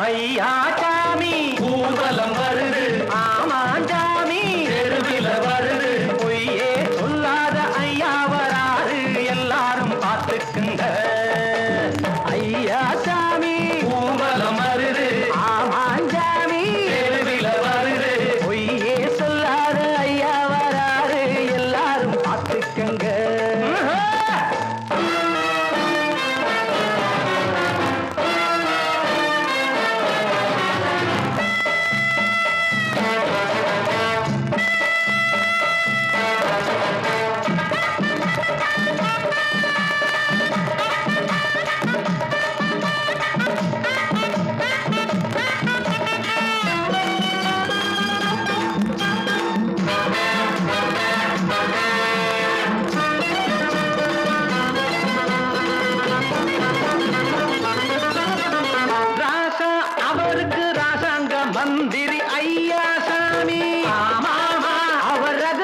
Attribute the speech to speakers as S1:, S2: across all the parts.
S1: అయ్యాచామి భూతలం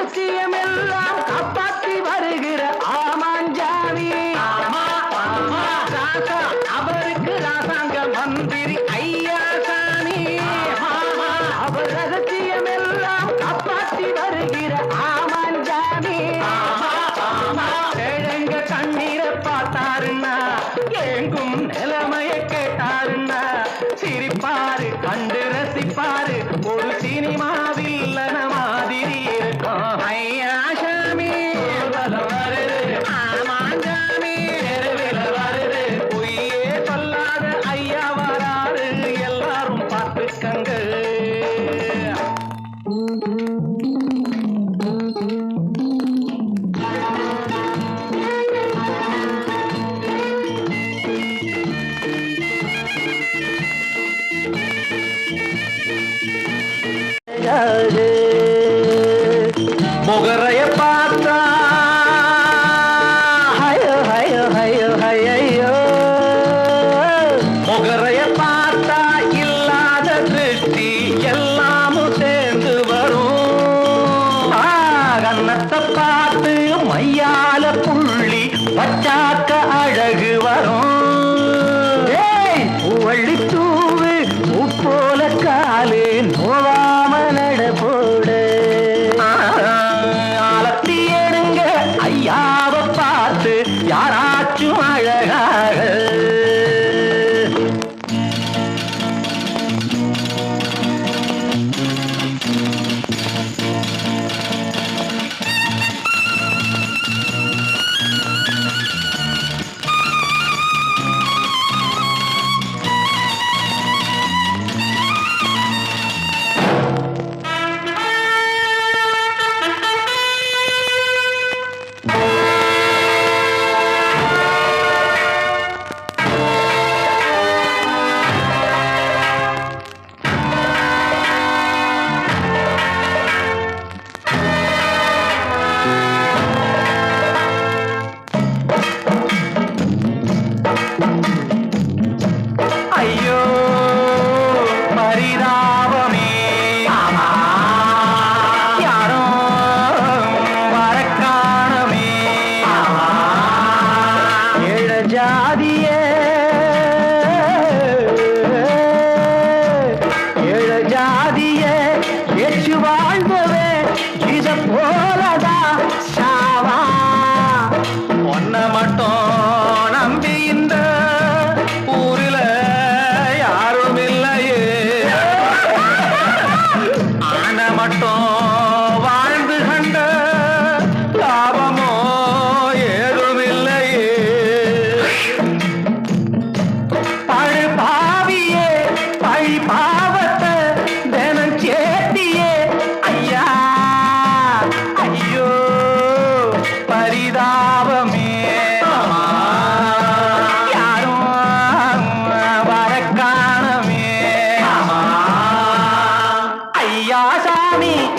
S1: சாட்சியமெல்லாம் காப்பாற்றி வருகிற ஆமாஞ்சாமி அவருக்கு ராசாங்க மந்திரி ஐயா சாமி அவர் ரகசியமெல்லாம் காப்பாற்றி வருகிற ஆமாஞ்சாமி. கிழங்க கண்ணீரை பார்த்தாருன்னா எங்கும் நிலைமை வழக்கங்கள் முகரையப்பா.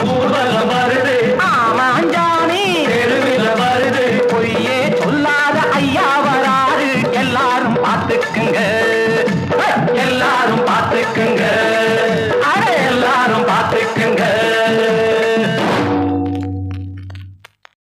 S2: ஆஞ்சானி வருது
S1: ஆமா
S2: ஆஞ்சானி வருது
S1: பொய்யே சொல்லாத ஐயா எல்லாரும் பார்த்துக்குங்க.